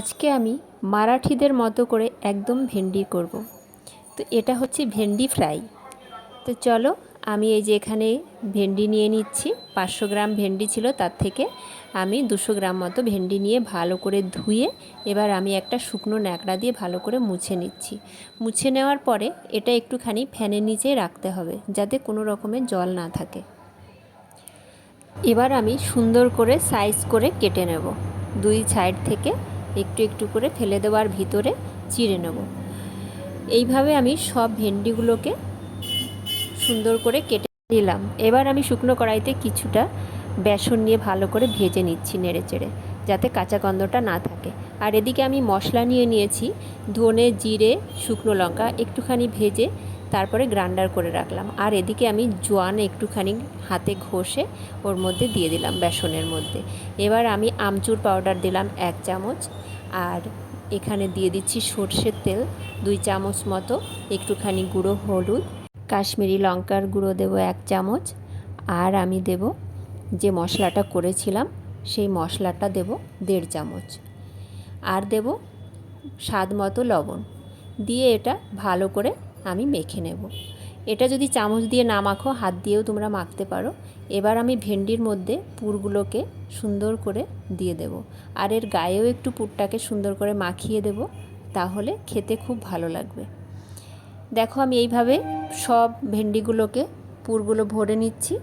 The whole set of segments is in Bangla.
আজকে আমি মারাঠিদের মতো করে একদম ভেন্ডি করব। তো এটা হচ্ছে ভেন্ডি ফ্রাই। তো চলো, আমি এই যে এখানে ভেন্ডি নিয়ে নিচ্ছি। পাঁচশো গ্রাম ভেন্ডি ছিল তার থেকে। আমি দুশো গ্রাম মতো ভেন্ডি নিয়ে ভালো করে ধুয়ে এবার আমি একটা শুকনো ন্যাকড়া দিয়ে ভালো করে মুছে নিচ্ছি। মুছে নেওয়ার পরে এটা একটুখানি ফ্যানের নিচে রাখতে হবে, যাতে কোনো রকমের জল না থাকে। এবার আমি সুন্দর করে সাইজ করে কেটে নেব। দুই সাইড থেকে একটু একটু করে ফেলে দেওয়ার ভিতরে চিড়ে নেব। এইভাবে আমি সব ভেন্ডিগুলোকে সুন্দর করে কেটে দিলাম এবার আমি শুকনো কড়াইতে কিছুটা বেসন নিয়ে ভালো করে ভেজে নিচ্ছি নেড়ে চেড়ে যাতে কাঁচা গন্ধটা না থাকে। আর এদিকে আমি মশলা নিয়ে নিয়েছি ধনে, জিরে, শুকনো লঙ্কা, একটুখানি ভেজে তারপরে গ্রাইন্ডার করে রাখলাম। আর এদিকে আমি জোয়ান একটুখানি হাতে ঘষে ওর মধ্যে দিয়ে দিলাম বেসনের মধ্যে। এবার আমি আমচুর পাউডার দিলাম এক চামচ আর এখানে দিয়ে দিচ্ছি সর্ষের তেল দুই চামচ মতো, একটুখানি গুঁড়ো হলুদ, কাশ্মীরি লঙ্কার গুঁড়ো দেবো এক চামচ আর আমি দেব যে মশলাটা করেছিলাম সেই মশলাটা দেব দেড় চামচ। আর দেব স্বাদ মতো লবণ। দিয়ে এটা ভালো করে আমি মেখে নেব। এটা যদি চামচ দিয়ে না মাখো, হাত দিয়েও তোমরা মাখতে পারো। এবার আমি ভেন্ডির মধ্যে পুরগুলোকে সুন্দর করে দিয়ে দেব। আর এর গায়েও একটু পুরটাকে সুন্দর করে মাখিয়ে দেব, তাহলে খেতে খুব ভালো লাগবে। দেখো, আমি এইভাবে সব ভেন্ডিগুলোকে, পুরগুলো ভরে নিচ্ছি।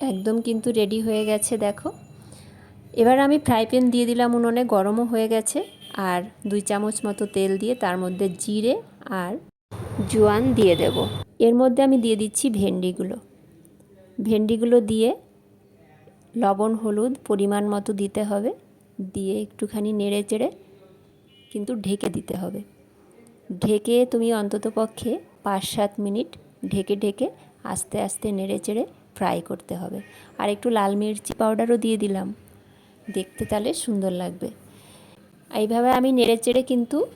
একদম কিন্তু রেডি হয়ে গেছে, দেখো। এবার আমি ফ্রাই প্যান দিয়ে দিলাম উনুনে, গরমও হয়ে গেছে। আর দুই চামচ মতো তেল দিয়ে তার মধ্যে জিরে আর জোয়ান দিয়ে দেব। এর মধ্যে আমি দিয়ে দিচ্ছি ভেন্ডিগুলো। ভেন্ডিগুলো দিয়ে লবণ, হলুদ পরিমাণ মতো দিতে হবে। দিয়ে একটুখানি নেড়ে চেড়ে কিন্তু ঢেকে দিতে হবে। ঢেকে তুমি অন্তত পক্ষে পাঁচ সাত মিনিট ঢেকে ঢেকে আস্তে আস্তে নেড়ে চেড়ে ফ্রাই করতে হবে। আর একটু লাল মির্চি পাউডারও দিয়ে দিলাম। দেখতে তাহলে সুন্দর লাগবে। এইভাবে আমি নেড়ে চেড়ে কিন্তু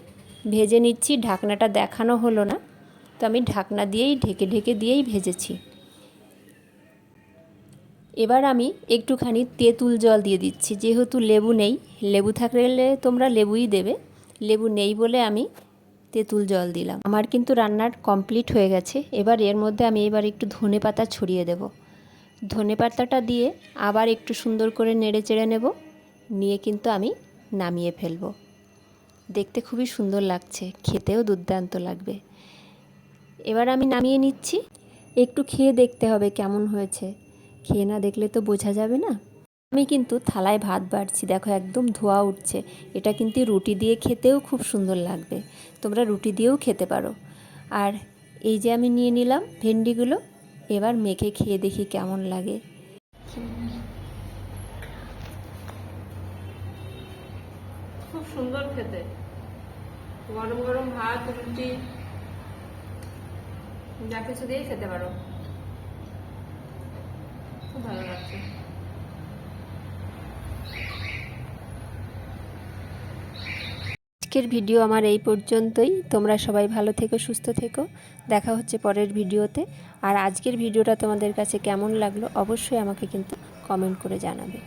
ভেজে নিচ্ছি, ঢাকনাটা দেখানো হলো না। তো আমি ঢাকনা দিয়েই, ঢেকে ঢেকে দিয়েই ভেজেছি। এবার আমি একটুখানি তেঁতুল জল দিয়ে দিচ্ছি। যেহেতু লেবু নেই, লেবু থাকলে তোমরা লেবুই দেবে। লেবু নেই বলে আমি তেঁতুল জল দিলাম। আমার কিন্তু রান্নার কমপ্লিট হয়ে গেছে। এবার এর মধ্যে আমি এবার একটু ধনে পাতা ছড়িয়ে দেব। ধনে পাতাটা দিয়ে আবার একটু সুন্দর করে নেড়ে চেড়ে নেব। নিয়ে কিন্তু আমি নামিয়ে ফেলব। দেখতে খুবই সুন্দর লাগছে, খেতেও দুর্দান্ত লাগবে। এবার আমি নামিয়ে নিচ্ছি, একটু খেয়ে দেখতে হবে কেমন হয়েছে। খেয়ে না দেখলে তো বোঝা যাবে না। আমি কিন্তু থালায় ভাত বাড়ছি, দেখো একদম ধোয়া উঠছে। এটা কিন্তু রুটি দিয়ে খেতেও খুব সুন্দর লাগবে। তোমরা রুটি দিয়েও খেতে পারো। আর এই যে আমি নিয়ে নিলাম ভেন্ডিগুলো, এবার মেখে খেয়ে দেখি কেমন লাগে। খুব সুন্দর খেতে। গরম গরম ভাত, রুটি, যা কিছু দিয়েই খেতে পারো। খুব ভালো লাগছে। আজকের ভিডিও আমার এই পর্যন্তই। তোমরা সবাই ভালো থেকো, সুস্থ থেকো। দেখা হচ্ছে পরের ভিডিওতে। আর আজকের ভিডিওটা তোমাদের কাছে কেমন লাগল অবশ্যই আমাকে কিন্তু কমেন্ট করে জানাবে।